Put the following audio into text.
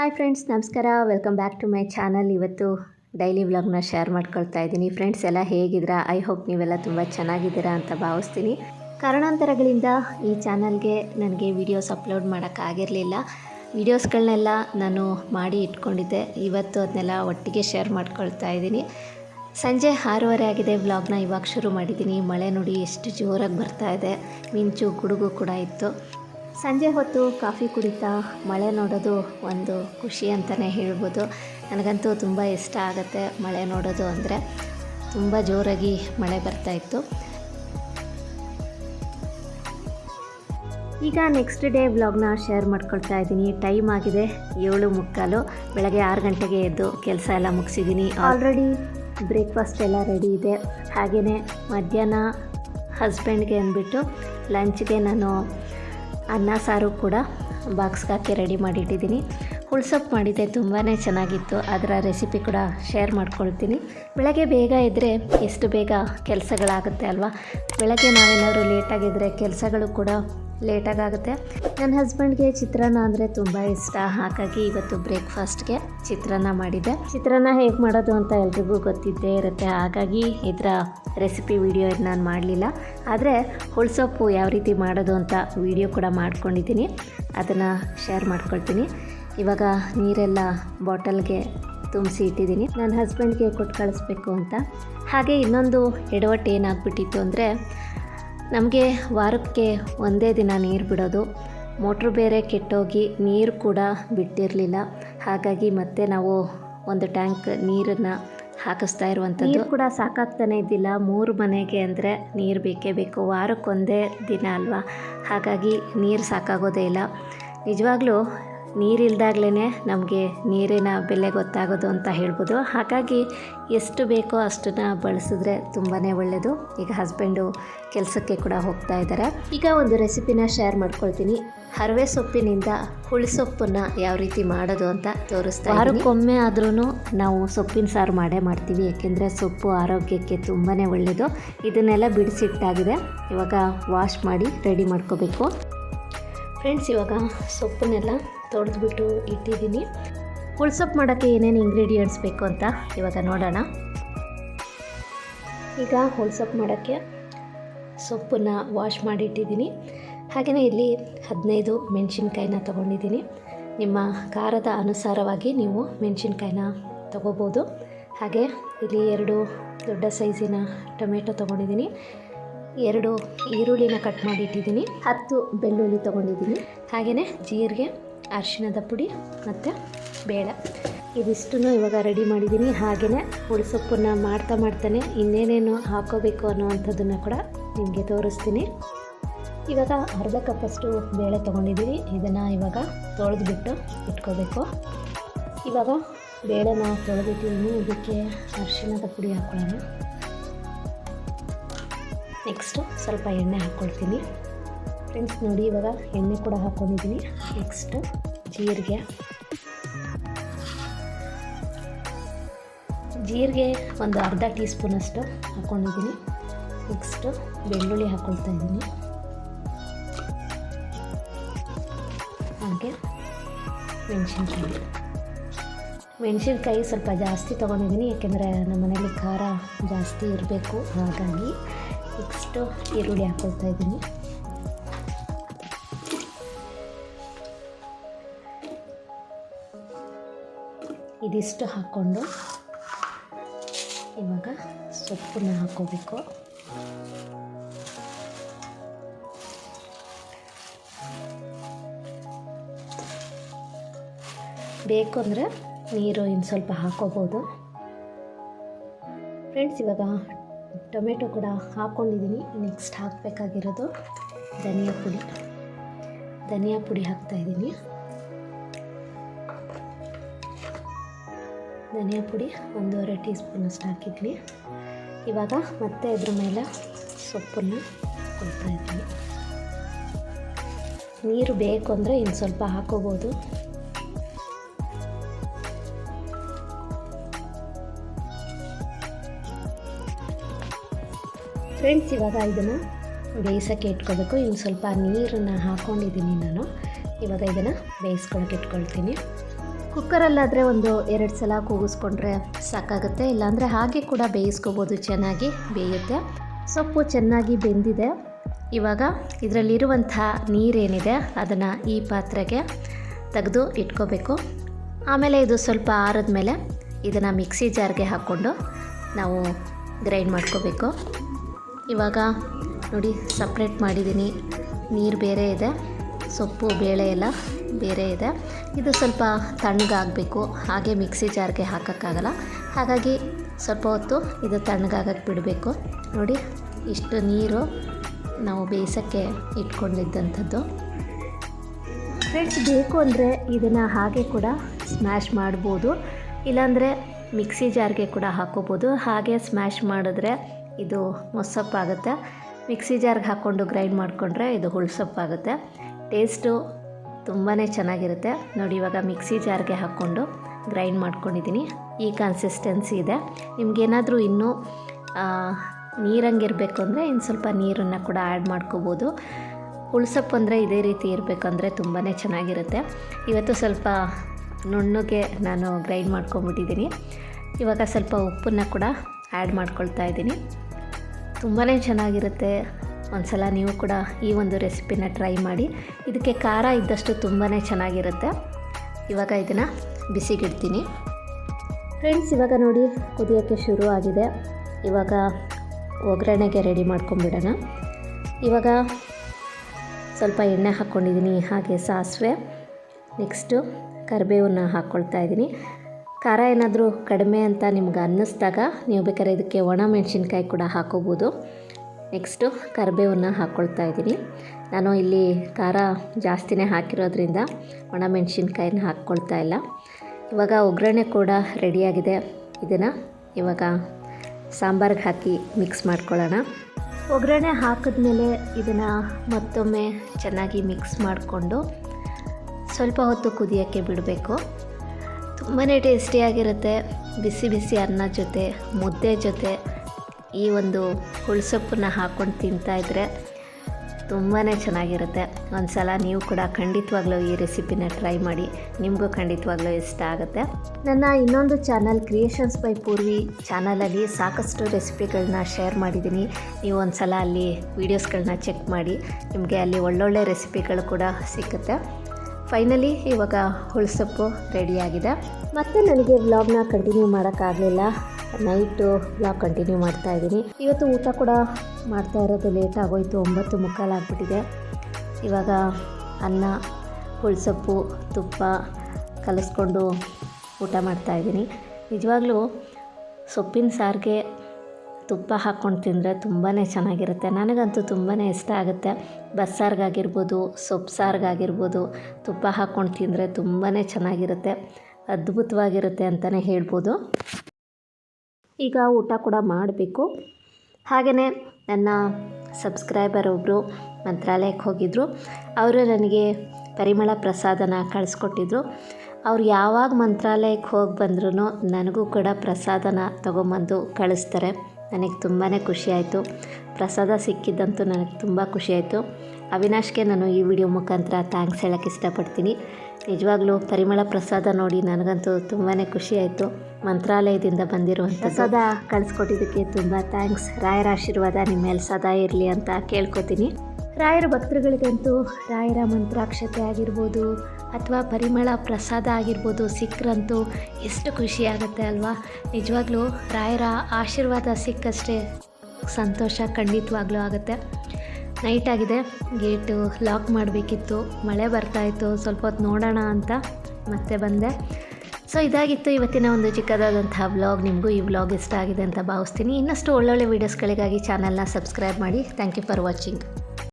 Hi friends ನಮಸ್ಕಾರ. Welcome back to my channel ಇವತ್ತು daily ವ್ಲಾಗ್ನ ಶೇರ್ ಮಾಡ್ಕೊಳ್ತಾ ಇದ್ದೀನಿ. ಫ್ರೆಂಡ್ಸ್ ಎಲ್ಲ ಹೇಗಿದ್ದೀರಾ? ಐ ಹೋಪ್ ನೀವೆಲ್ಲ ತುಂಬ ಚೆನ್ನಾಗಿದ್ದೀರಾ ಅಂತ ಭಾವಿಸ್ತೀನಿ. ಕಾರಣಾಂತರಗಳಿಂದ ಈ ಚಾನಲ್ಗೆ ನನಗೆ ವೀಡಿಯೋಸ್ ಅಪ್ಲೋಡ್ ಮಾಡೋಕ್ಕಾಗಿರಲಿಲ್ಲ ವೀಡಿಯೋಸ್ಗಳನ್ನೆಲ್ಲ ನಾನು ಮಾಡಿ ಇಟ್ಕೊಂಡಿದ್ದೆ. ಇವತ್ತು ಅದನ್ನೆಲ್ಲ ಒಟ್ಟಿಗೆ ಶೇರ್ ಮಾಡ್ಕೊಳ್ತಾ ಇದ್ದೀನಿ. ಸಂಜೆ ಆರೂವರೆ ಆಗಿದೆ. ವ್ಲಾಗ್ನ ಇವಾಗ ಶುರು ಮಾಡಿದ್ದೀನಿ. ಮಳೆ ನೋಡಿ ಎಷ್ಟು ಜೋರಾಗಿ ಬರ್ತಾ ಇದೆ. ಮಿಂಚು ಗುಡುಗು ಕೂಡ ಇತ್ತು. ಸಂಜೆ ಹೊತ್ತು ಕಾಫಿ ಕುಡಿತಾ ಮಳೆ ನೋಡೋದು ಒಂದು ಖುಷಿ ಅಂತಲೇ ಹೇಳ್ಬೋದು. ನನಗಂತೂ ತುಂಬ ಇಷ್ಟ ಆಗುತ್ತೆ ಮಳೆ ನೋಡೋದು ಅಂದರೆ. ತುಂಬ ಜೋರಾಗಿ ಮಳೆ ಬರ್ತಾ ಇತ್ತು. ಈಗ ನೆಕ್ಸ್ಟ್ ಡೇ ವ್ಲಾಗ್ನ ಶೇರ್ ಮಾಡ್ಕೊಳ್ತಾ ಇದ್ದೀನಿ. ಟೈಮ್ ಆಗಿದೆ ಏಳು ಮುಕ್ಕಾಲು. ಬೆಳಗ್ಗೆ ಆರು ಗಂಟೆಗೆ ಎದ್ದು ಕೆಲಸ ಎಲ್ಲ ಮುಗಿಸಿದ್ದೀನಿ. ಆಲ್ರೆಡಿ ಬ್ರೇಕ್ಫಾಸ್ಟ್ ಎಲ್ಲ ರೆಡಿ ಇದೆ. ಹಾಗೆಯೇ ಮಧ್ಯಾಹ್ನ ಹಸ್ಬೆಂಡ್ಗೆ ಅಂದ್ಬಿಟ್ಟು ಲಂಚ್ಗೆ ನಾನು ಅನ್ನ, ಸಾರು ಕೂಡ ಬಾಕ್ಸ್ಗೆ ಹಾಕಿ ರೆಡಿ ಮಾಡಿಟ್ಟಿದ್ದೀನಿ. ಹುಳ್ಸೊಪ್ಪು ಮಾಡಿದ್ದೆ ತುಂಬಾ ಚೆನ್ನಾಗಿತ್ತು. ಅದರ ರೆಸಿಪಿ ಕೂಡ ಶೇರ್ ಮಾಡ್ಕೊಳ್ತೀನಿ. ಬೆಳಗ್ಗೆ ಬೇಗ ಇದ್ದರೆ ಎಷ್ಟು ಬೇಗ ಕೆಲಸಗಳಾಗುತ್ತೆ ಅಲ್ವಾ? ಬೆಳಗ್ಗೆ ನಾವೇನಾದರೂ ಲೇಟಾಗಿದ್ದರೆ ಕೆಲಸಗಳು ಕೂಡ ಲೇಟಾಗುತ್ತೆ ನನ್ನ ಹಸ್ಬೆಂಡ್ಗೆ ಚಿತ್ರಾನ್ನ ಅಂದರೆ ತುಂಬ ಇಷ್ಟ. ಹಾಗಾಗಿ ಇವತ್ತು ಬ್ರೇಕ್ಫಾಸ್ಟ್ಗೆ ಚಿತ್ರಾನ್ನ ಮಾಡಿದ್ದೆ. ಚಿತ್ರಾನ್ನ ಹೇಗೆ ಮಾಡೋದು ಅಂತ ಎಲ್ರಿಗೂ ಗೊತ್ತಿದ್ದೇ ಇರುತ್ತೆ. ಹಾಗಾಗಿ ಇದರ ರೆಸಿಪಿ ವಿಡಿಯೋ ನಾನು ಮಾಡಲಿಲ್ಲ. ಆದರೆ ಹುಳ್ಸೊಪ್ಪು ಯಾವ ರೀತಿ ಮಾಡೋದು ಅಂತ ವಿಡಿಯೋ ಕೂಡ ಮಾಡ್ಕೊಂಡಿದ್ದೀನಿ. ಅದನ್ನು ಶೇರ್ ಮಾಡ್ಕೊಳ್ತೀನಿ. ಇವಾಗ ನೀರೆಲ್ಲ ಬಾಟಲ್ಗೆ ತುಂಬಿಸಿ ಇಟ್ಟಿದ್ದೀನಿ. ನನ್ನ ಹಸ್ಬೆಂಡ್ಗೆ ಕೊಟ್ಟು ಕಳಿಸ್ಬೇಕು ಅಂತ. ಹಾಗೆ ಇನ್ನೊಂದು ಎಡವಟ್ಟು ಏನಾಗ್ಬಿಟ್ಟಿತ್ತು ಅಂದರೆ ನಮಗೆ ವಾರಕ್ಕೆ ಒಂದೇ ದಿನ ನೀರು ಬಿಡೋದು. ಮೋಟ್ರ್ ಬೇರೆ ಕೆಟ್ಟೋಗಿ ನೀರು ಕೂಡ ಬಿಟ್ಟಿರಲಿಲ್ಲ. ಹಾಗಾಗಿ ಮತ್ತೆ ನಾವು ಒಂದು ಟ್ಯಾಂಕ್ ನೀರನ್ನು ಹಾಕಿಸ್ತಾ ಇರುವಂಥದ್ದು ಕೂಡ ಸಾಕಾಗ್ತಾನೆ ಇದ್ದಿಲ್ಲ. ಮೂರು ಮನೆಗೆ ಅಂದರೆ ನೀರು ಬೇಕೇ ಬೇಕು. ವಾರಕ್ಕೊಂದೇ ದಿನ ಅಲ್ವಾ? ಹಾಗಾಗಿ ನೀರು ಸಾಕಾಗೋದೇ ಇಲ್ಲ. ನಿಜವಾಗ್ಲೂ ನೀರಿಲ್ದಾಗ್ಲೇ ನಮಗೆ ನೀರಿನ ಬೆಲೆ ಗೊತ್ತಾಗೋದು ಅಂತ ಹೇಳ್ಬೋದು. ಹಾಗಾಗಿ ಎಷ್ಟು ಬೇಕೋ ಅಷ್ಟನ್ನು ಬಳಸಿದ್ರೆ ತುಂಬಾ ಒಳ್ಳೆಯದು ಈಗ ಹಸ್ಬೆಂಡು ಕೆಲಸಕ್ಕೆ ಕೂಡ ಹೋಗ್ತಾ ಇದ್ದಾರೆ. ಈಗ ಒಂದು ರೆಸಿಪಿನ ಶೇರ್ ಮಾಡ್ಕೊಳ್ತೀನಿ. ಹರವೆ ಸೊಪ್ಪಿನಿಂದ ಹುಳಿಸೊಪ್ಪನ್ನು ಯಾವ ರೀತಿ ಮಾಡೋದು ಅಂತ ತೋರಿಸ್ತಾ ವಾರಕ್ಕೊಮ್ಮೆ ಆದ್ರೂ ನಾವು ಸೊಪ್ಪಿನ ಸಾರು ಮಾಡೇ ಮಾಡ್ತೀವಿ. ಯಾಕೆಂದರೆ ಸೊಪ್ಪು ಆರೋಗ್ಯಕ್ಕೆ ತುಂಬಾ ಒಳ್ಳೆಯದು ಇದನ್ನೆಲ್ಲ ಬಿಡಿಸಿಟ್ಟಾಗಿದೆ. ಇವಾಗ ವಾಶ್ ಮಾಡಿ ರೆಡಿ ಮಾಡ್ಕೋಬೇಕು. ಫ್ರೆಂಡ್ಸ್, ಇವಾಗ ಸೊಪ್ಪನ್ನೆಲ್ಲ ತೊಳೆದ್ಬಿಟ್ಟು ಇಟ್ಟಿದ್ದೀನಿ. ಹುಳ್ಸೊಪ್ಪು ಮಾಡೋಕ್ಕೆ ಏನೇನು ಇಂಗ್ರೀಡಿಯೆಂಟ್ಸ್ ಬೇಕು ಅಂತ ಇವಾಗ ನೋಡೋಣ. ಈಗ ಹುಳ್ಸೊಪ್ಪು ಮಾಡೋಕ್ಕೆ ಸೊಪ್ಪನ್ನು ವಾಶ್ ಮಾಡಿ ಇಟ್ಟಿದ್ದೀನಿ ಹಾಗೆಯೇ ಇಲ್ಲಿ ಹದಿನೈದು ಮೆಣಸಿನ್ಕಾಯಿನ ತೊಗೊಂಡಿದ್ದೀನಿ. ನಿಮ್ಮ ಖಾರದ ಅನುಸಾರವಾಗಿ ನೀವು ಮೆಣಸಿನ್ಕಾಯಿನ ತೊಗೋಬೋದು. ಹಾಗೆ ಇಲ್ಲಿ ಎರಡು ದೊಡ್ಡ ಸೈಜಿನ ಟೊಮೆಟೊ ತೊಗೊಂಡಿದ್ದೀನಿ. ಎರಡು ಈರುಳ್ಳಿನ ಕಟ್ ಮಾಡಿ ಇಟ್ಟಿದ್ದೀನಿ ಹತ್ತು ಬೆಳ್ಳುಳ್ಳಿ ತೊಗೊಂಡಿದ್ದೀನಿ. ಹಾಗೆಯೇ ಜೀರಿಗೆ ಅರಿಶಿಣದ ಪುಡಿ ಮತ್ತು ಬೇಳೆ. ಇದಿಷ್ಟನ್ನು ಇವಾಗ ರೆಡಿ ಮಾಡಿದ್ದೀನಿ. ಹಾಗೆಯೇ ಹುಳಿಸೊಪ್ಪನ್ನು ಮಾಡ್ತಾ ಮಾಡ್ತಾನೆ. ಇನ್ನೇನೇನು ಹಾಕೋಬೇಕು ಅನ್ನೋವಂಥದ್ದನ್ನು ಕೂಡ ನಿಮಗೆ ತೋರಿಸ್ತೀನಿ. ಇವಾಗ ಅರ್ಧ ಕಪ್ಪಷ್ಟು ಬೇಳೆ ತೊಗೊಂಡಿದ್ದೀನಿ ಇದನ್ನು ಇವಾಗ ತೊಳೆದ್ಬಿಟ್ಟು ಇಟ್ಕೋಬೇಕು. ಇವಾಗ ಬೇಳೆನ ತೊಳೆದಿಟ್ಟಿದ್ದೀನಿ ಇದಕ್ಕೆ ಅರಿಶಿಣದ ಪುಡಿ ಹಾಕೊಳ್ಳೋಣ. ನೆಕ್ಸ್ಟು ಸ್ವಲ್ಪ ಎಣ್ಣೆ ಹಾಕ್ಕೊಳ್ತೀನಿ ಫ್ರೆಂಡ್ಸ್ ನೋಡಿ ಇವಾಗ ಎಣ್ಣೆ ಕೂಡ ಹಾಕ್ಕೊಂಡಿದ್ದೀನಿ ನೆಕ್ಸ್ಟ್ ಜೀರಿಗೆ. ಜೀರಿಗೆ ಒಂದು ಅರ್ಧ ಟೀ ಸ್ಪೂನಷ್ಟು ಹಾಕ್ಕೊಂಡಿದ್ದೀನಿ ನೆಕ್ಸ್ಟು ಬೆಳ್ಳುಳ್ಳಿ ಹಾಕ್ಕೊಳ್ತಾ ಇದ್ದೀನಿ. ಹಾಗೆ ಮೆಣಸಿನ್ಕಾಯಿ. ಮೆಣಸಿನ್ಕಾಯಿ ಸ್ವಲ್ಪ ಜಾಸ್ತಿ ತೊಗೊಂಡಿದ್ದೀನಿ ಯಾಕೆಂದರೆ ನಮ್ಮ ಮನೇಲಿ ಖಾರ ಜಾಸ್ತಿ ಇರಬೇಕು. ಹಾಗಾಗಿ ನೆಕ್ಸ್ಟು ಈರುಳ್ಳಿ ಹಾಕ್ಕೊಳ್ತಾ ಇದ್ದೀನಿ. ಇದಿಷ್ಟು ಹಾಕ್ಕೊಂಡು ಇವಾಗ ಸೊಪ್ಪನ್ನ ಹಾಕ್ಕೋಬೇಕು. ಬೇಕು ಅಂದರೆ ನೀರು ಇನ್ನು ಸ್ವಲ್ಪ ಹಾಕೋಬೋದು ಫ್ರೆಂಡ್ಸ್ ಇವಾಗ ಟೊಮೆಟೊ ಕೂಡ ಹಾಕ್ಕೊಂಡಿದ್ದೀನಿ. ನೆಕ್ಸ್ಟ್ ಹಾಕಬೇಕಾಗಿರೋದು ಧನಿಯಾ ಪುಡಿ. ಧನಿಯಾ ಪುಡಿ ಹಾಕ್ತಾಯಿದ್ದೀನಿ ಧನಿಯಾ ಪುಡಿ ಒಂದೂವರೆ ಟೀ ಸ್ಪೂನಷ್ಟು ಹಾಕಿದ್ವಿ. ಇವಾಗ ಮತ್ತೆ ಇದ್ರ ಮೇಲೆ ಸೊಪ್ಪನ್ನು ಕೊಡ್ತಾ ಇದ್ದೀನಿ ನೀರು ಬೇಕು ಅಂದರೆ ಇನ್ನು ಸ್ವಲ್ಪ ಹಾಕೋಬೋದು. ಫ್ರೆಂಡ್ಸ್, ಇವಾಗ ಇದನ್ನು ಬೇಯಿಸೋಕ್ಕೆ ಇಟ್ಕೋಬೇಕು ಇನ್ನು ಸ್ವಲ್ಪ ನೀರನ್ನು ಹಾಕ್ಕೊಂಡಿದ್ದೀನಿ ನಾನು. ಇವಾಗ ಇದನ್ನು ಬೇಯಿಸ್ಕೊಳಕ್ಕೆ ಇಟ್ಕೊಳ್ತೀನಿ. ಕುಕ್ಕರಲ್ಲಾದರೆ ಒಂದು ಎರಡು ಸಲ ಕೂಗಿಸ್ಕೊಂಡ್ರೆ ಸಾಕಾಗುತ್ತೆ, ಇಲ್ಲಾಂದರೆ ಹಾಗೆ ಕೂಡ ಬೇಯಿಸ್ಕೋಬೋದು, ಚೆನ್ನಾಗಿ ಬೇಯುತ್ತೆ. ಸೊಪ್ಪು ಚೆನ್ನಾಗಿ ಬೆಂದಿದೆ. ಇವಾಗ ಇದರಲ್ಲಿರುವಂಥ ನೀರೇನಿದೆ, ಅದನ್ನು ಈ ಪಾತ್ರೆಗೆ ತೆಗೆದು ಇಟ್ಕೋಬೇಕು. ಆಮೇಲೆ ಇದು ಸ್ವಲ್ಪ ಆರದ ಮೇಲೆ ಇದನ್ನು ಮಿಕ್ಸಿ ಜಾರ್ಗೆ ಹಾಕ್ಕೊಂಡು ನಾವು ಗ್ರೈಂಡ್ ಮಾಡ್ಕೋಬೇಕು. ಇವಾಗ ನೋಡಿ, ಸಪ್ರೇಟ್ ಮಾಡಿದ್ದೀನಿ, ನೀರು ಬೇರೆ ಇದೆ. ಸೊಪ್ಪು, ಬೇಳೆ ಎಲ್ಲ ಬೇರೆ ಇದೆ. ಇದು ಸ್ವಲ್ಪ ತಣ್ಣಗಾಗಬೇಕು ಹಾಗೆ ಮಿಕ್ಸಿ ಜಾರ್ಗೆ ಹಾಕೋಕ್ಕಾಗಲ್ಲ. ಹಾಗಾಗಿ ಸ್ವಲ್ಪ ಹೊತ್ತು ಇದು ತಣ್ಣಗಾಗಕ್ಕೆ ಬಿಡಬೇಕು. ನೋಡಿ, ಇಷ್ಟು ನೀರು ನಾವು ಬೇಯಿಸೋಕ್ಕೆ ಇಟ್ಕೊಂಡಿದ್ದಂಥದ್ದು. ಫ್ರೆಂಡ್ಸ್, ಬೇಕು ಅಂದರೆ ಇದನ್ನು ಹಾಗೆ ಕೂಡ ಸ್ಮ್ಯಾಶ್ ಮಾಡ್ಬೋದು. ಇಲ್ಲಾಂದರೆ ಮಿಕ್ಸಿ ಜಾರ್ಗೆ ಕೂಡ ಹಾಕೋಬೋದು. ಹಾಗೆ ಸ್ಮ್ಯಾಶ್ ಮಾಡಿದ್ರೆ ಇದು ಮೊಸಪ್ಪಾಗುತ್ತೆ. ಮಿಕ್ಸಿ ಜಾರ್ಗೆ ಹಾಕ್ಕೊಂಡು ಗ್ರೈಂಡ್ ಮಾಡಿಕೊಂಡ್ರೆ ಇದು ಹುಳ್ಸೊಪ್ಪಾಗುತ್ತೆ. ಟೇಸ್ಟು ತುಂಬಾ ಚೆನ್ನಾಗಿರುತ್ತೆ. ನೋಡಿ, ಇವಾಗ ಮಿಕ್ಸಿ ಜಾರ್ಗೆ ಹಾಕ್ಕೊಂಡು ಗ್ರೈಂಡ್ ಮಾಡ್ಕೊಂಡಿದ್ದೀನಿ. ಈ ಕನ್ಸಿಸ್ಟೆನ್ಸಿ ಇದೆ. ನಿಮಗೇನಾದರೂ ಇನ್ನೂ ನೀರಂಗಿರಬೇಕು ಅಂದರೆ ಇನ್ನು ಸ್ವಲ್ಪ ನೀರನ್ನು ಕೂಡ ಆ್ಯಡ್ ಮಾಡ್ಕೋಬೋದು. ಹುಳ್ಸೊಪ್ಪು ಅಂದರೆ ಇದೇ ರೀತಿ ಇರಬೇಕಂದ್ರೆ ತುಂಬಾ ಚೆನ್ನಾಗಿರುತ್ತೆ. ಇವತ್ತು ಸ್ವಲ್ಪ ನುಣ್ಣಗೆ ನಾನು ಗ್ರೈಂಡ್ ಮಾಡ್ಕೊಂಬಿಟ್ಟಿದ್ದೀನಿ. ಇವಾಗ ಸ್ವಲ್ಪ ಉಪ್ಪನ್ನು ಕೂಡ ಆ್ಯಡ್ ಮಾಡ್ಕೊಳ್ತಾ ಇದ್ದೀನಿ. ತುಂಬಾ ಚೆನ್ನಾಗಿರುತ್ತೆ. ಒಂದ್ಸಲ ನೀವು ಕೂಡ ಈ ಒಂದು ರೆಸಿಪಿನ ಟ್ರೈ ಮಾಡಿ. ಇದಕ್ಕೆ ಖಾರ ಇದ್ದಷ್ಟು ತುಂಬಾ ಚೆನ್ನಾಗಿರುತ್ತೆ. ಇವಾಗ ಇದನ್ನು ಬಿಸಿಗಿಡ್ತೀನಿ. ಫ್ರೆಂಡ್ಸ್, ಇವಾಗ ನೋಡಿ ಕುದಿಯೋಕ್ಕೆ ಶುರು ಆಗಿದೆ. ಇವಾಗ ಒಗ್ಗರಣೆಗೆ ರೆಡಿ ಮಾಡ್ಕೊಂಬಿಡೋಣ ಇವಾಗ ಸ್ವಲ್ಪ ಎಣ್ಣೆ ಹಾಕ್ಕೊಂಡಿದ್ದೀನಿ, ಹಾಗೆ ಸಾಸಿವೆ. ನೆಕ್ಸ್ಟು ಕರಿಬೇವನ್ನ ಹಾಕ್ಕೊಳ್ತಾ ಇದ್ದೀನಿ. ಖಾರ ಏನಾದರೂ ಕಡಿಮೆ ಅಂತ ನಿಮ್ಗೆ ಅನ್ನಿಸ್ದಾಗ ನೀವು ಬೇಕಾದ್ರೆ ಇದಕ್ಕೆ ಒಣ ಮೆಣಸಿನ್ಕಾಯಿ ಕೂಡ ಹಾಕೋಬೋದು. ನೆಕ್ಸ್ಟು ಕರಿಬೇವನ್ನ ಹಾಕ್ಕೊಳ್ತಾ ಇದ್ದೀನಿ. ನಾನು ಇಲ್ಲಿ ಖಾರ ಜಾಸ್ತಿನೇ ಹಾಕಿರೋದ್ರಿಂದ ಒಣ ಮೆಣಸಿನ್ಕಾಯಿನ ಹಾಕ್ಕೊಳ್ತಾ ಇಲ್ಲ. ಇವಾಗ ಒಗ್ಗರಣೆ ಕೂಡ ರೆಡಿಯಾಗಿದೆ. ಇದನ್ನು ಇವಾಗ ಸಾಂಬಾರಿಗೆ ಹಾಕಿ ಮಿಕ್ಸ್ ಮಾಡ್ಕೊಳ್ಳೋಣ. ಒಗ್ಗರಣೆ ಹಾಕಿದ್ಮೇಲೆ ಇದನ್ನು ಮತ್ತೊಮ್ಮೆ ಚೆನ್ನಾಗಿ ಮಿಕ್ಸ್ ಮಾಡಿಕೊಂಡು ಸ್ವಲ್ಪ ಹೊತ್ತು ಕುದಿಯೋಕ್ಕೆ ಬಿಡಬೇಕು. ತುಂಬಾ ಟೇಸ್ಟಿಯಾಗಿರುತ್ತೆ. ಬಿಸಿ ಬಿಸಿ ಅನ್ನ ಜೊತೆ, ಮುದ್ದೆ ಜೊತೆ. ಈ ಒಂದು ಹುಳ್ಸೊಪ್ಪನ್ನ ಹಾಕ್ಕೊಂಡು ತಿಂತಾಯಿದ್ರೆ ತುಂಬಾ ಚೆನ್ನಾಗಿರುತ್ತೆ. ಒಂದು ಸಲ ನೀವು ಕೂಡ ಖಂಡಿತವಾಗ್ಲೂ ಈ ರೆಸಿಪಿನ ಟ್ರೈ ಮಾಡಿ. ನಿಮಗೂ ಖಂಡಿತವಾಗ್ಲೂ ಇಷ್ಟ ಆಗುತ್ತೆ. ನನ್ನ ಇನ್ನೊಂದು ಚಾನಲ್ ಕ್ರಿಯೇಷನ್ಸ್ ಬೈ ಪೂರ್ವಿ ಚಾನಲಲ್ಲಿ ಸಾಕಷ್ಟು ರೆಸಿಪಿಗಳನ್ನ ಶೇರ್ ಮಾಡಿದ್ದೀನಿ. ನೀವು ಒಂದು ಸಲ ಅಲ್ಲಿ ವೀಡಿಯೋಸ್ಗಳನ್ನ ಚೆಕ್ ಮಾಡಿ. ನಿಮಗೆ ಅಲ್ಲಿ ಒಳ್ಳೊಳ್ಳೆ ರೆಸಿಪಿಗಳು ಕೂಡ ಸಿಗುತ್ತೆ. ಫೈನಲಿ ಇವಾಗ ಹುಳ್ಸೊಪ್ಪು ರೆಡಿಯಾಗಿದೆ ಮತ್ತು ನನಗೆ ವ್ಲಾಗ್ನ ಕಂಟಿನ್ಯೂ ಮಾಡೋಕ್ಕಾಗಲಿಲ್ಲ ನೈಟು ವ್ಲಾಗ್ ಕಂಟಿನ್ಯೂ ಮಾಡ್ತಾ ಇದ್ದೀನಿ. ಇವತ್ತು ಊಟ ಕೂಡ ಮಾಡ್ತಾ ಇರೋದು ಲೇಟ್ ಆಗೋಯ್ತು, ಒಂಬತ್ತು ಮುಕ್ಕಾಲು ಆಗಿಬಿಟ್ಟಿದೆ. ಇವಾಗ ಅನ್ನ ಹುಳ್ಸೊಪ್ಪು ತುಪ್ಪ ಕಲಿಸ್ಕೊಂಡು ಊಟ ಮಾಡ್ತಾಯಿದ್ದೀನಿ ನಿಜವಾಗ್ಲೂ ಸೊಪ್ಪಿನ ಸಾರಿಗೆ ತುಪ್ಪ ಹಾಕ್ಕೊಂಡು ತಿಂದರೆ ತುಂಬಾ ಚೆನ್ನಾಗಿರುತ್ತೆ. ನನಗಂತೂ ತುಂಬಾ ಇಷ್ಟ ಆಗುತ್ತೆ. ಬಸ್ಸಾರಿಗಾಗಿರ್ಬೋದು ಸೊಪ್ಪು ಸಾರಿಗಾಗಿರ್ಬೋದು ತುಪ್ಪ ಹಾಕ್ಕೊಂಡು ತಿಂದರೆ ತುಂಬಾ ಚೆನ್ನಾಗಿರುತ್ತೆ. ಅದ್ಭುತವಾಗಿರುತ್ತೆ ಅಂತಲೇ ಹೇಳ್ಬೋದು. ಈಗ ಊಟ ಕೂಡ ಮಾಡಬೇಕು. ಹಾಗೆಯೇ ನನ್ನ ಸಬ್ಸ್ಕ್ರೈಬರ್ ಒಬ್ಬರು ಮಂತ್ರಾಲಯಕ್ಕೆ ಹೋಗಿದ್ದರು ಅವರು ನನಗೆ ಪರಿಮಳ ಪ್ರಸಾದನ ಕಳಿಸ್ಕೊಟ್ಟಿದ್ರು. ಅವ್ರು ಯಾವಾಗ ಮಂತ್ರಾಲಯಕ್ಕೆ ಹೋಗಿ ಬಂದ್ರೂ ನನಗೂ ಕೂಡ ಪ್ರಸಾದನ ತೊಗೊಂಬಂದು ಕಳಿಸ್ತಾರೆ. ನನಗೆ ತುಂಬಾ ಖುಷಿಯಾಯಿತು. ಪ್ರಸಾದ ಸಿಕ್ಕಿದ್ದಂತೂ ನನಗೆ ತುಂಬ ಖುಷಿಯಾಯಿತು. ಅವಿನಾಶ್ಗೆ ನಾನು ಈ ವಿಡಿಯೋ ಮುಖಾಂತರ ಥ್ಯಾಂಕ್ಸ್ ಹೇಳೋಕ್ಕೆ ಇಷ್ಟಪಡ್ತೀನಿ. ನಿಜವಾಗ್ಲೂ ಪರಿಮಳ ಪ್ರಸಾದ ನೋಡಿ ನನಗಂತೂ ತುಂಬಾ ಖುಷಿಯಾಯಿತು. ಮಂತ್ರಾಲಯದಿಂದ ಬಂದಿರುವಂಥ ಪ್ರಸಾದ ಕಳಿಸ್ಕೊಟ್ಟಿದ್ದಕ್ಕೆ ತುಂಬ ಥ್ಯಾಂಕ್ಸ್ ರಾಯರ ಆಶೀರ್ವಾದ ನಿಮ್ಮ ಮೇಲೆ ಸದಾ ಇರಲಿ ಅಂತ ಕೇಳ್ಕೊತೀನಿ. ರಾಯರ ಭಕ್ತರುಗಳಿಗಂತೂ ರಾಯರ ಮಂತ್ರಾಕ್ಷತೆ ಆಗಿರ್ಬೋದು ಅಥವಾ ಪರಿಮಳ ಪ್ರಸಾದ ಆಗಿರ್ಬೋದು ಸಿಕ್ಕರಂತೂ ಎಷ್ಟು ಖುಷಿಯಾಗುತ್ತೆ ಅಲ್ವಾ? ನಿಜವಾಗ್ಲೂ ರಾಯರ ಆಶೀರ್ವಾದ ಸಿಕ್ಕಷ್ಟೇ ಸಂತೋಷ ಖಂಡಿತವಾಗ್ಲೂ ಆಗುತ್ತೆ. ನೈಟ್ ಆಗಿದೆ, ಗೇಟು ಲಾಕ್ ಮಾಡಬೇಕಿತ್ತು, ಮಳೆ ಬರ್ತಾಯಿತ್ತು ಸ್ವಲ್ಪ ಹೊತ್ತು ನೋಡೋಣ ಅಂತ ಮತ್ತೆ ಬಂದೆ. ಸೊ, ಇದಾಗಿತ್ತು ಇವತ್ತಿನ ಒಂದು ಚಿಕ್ಕದಾದಂತಹ ವ್ಲಾಗ್. ನಿಮಗೂ ಈ ವ್ಲಾಗ್ ಇಷ್ಟ ಆಗಿದೆ ಅಂತ ಭಾವಿಸ್ತೀನಿ. ಇನ್ನಷ್ಟು ಒಳ್ಳೊಳ್ಳೆ ವೀಡಿಯೋಸ್ಗಳಿಗಾಗಿ ಚಾನಲ್ನ ಸಬ್ಸ್ಕ್ರೈಬ್ ಮಾಡಿ. Thank you for watching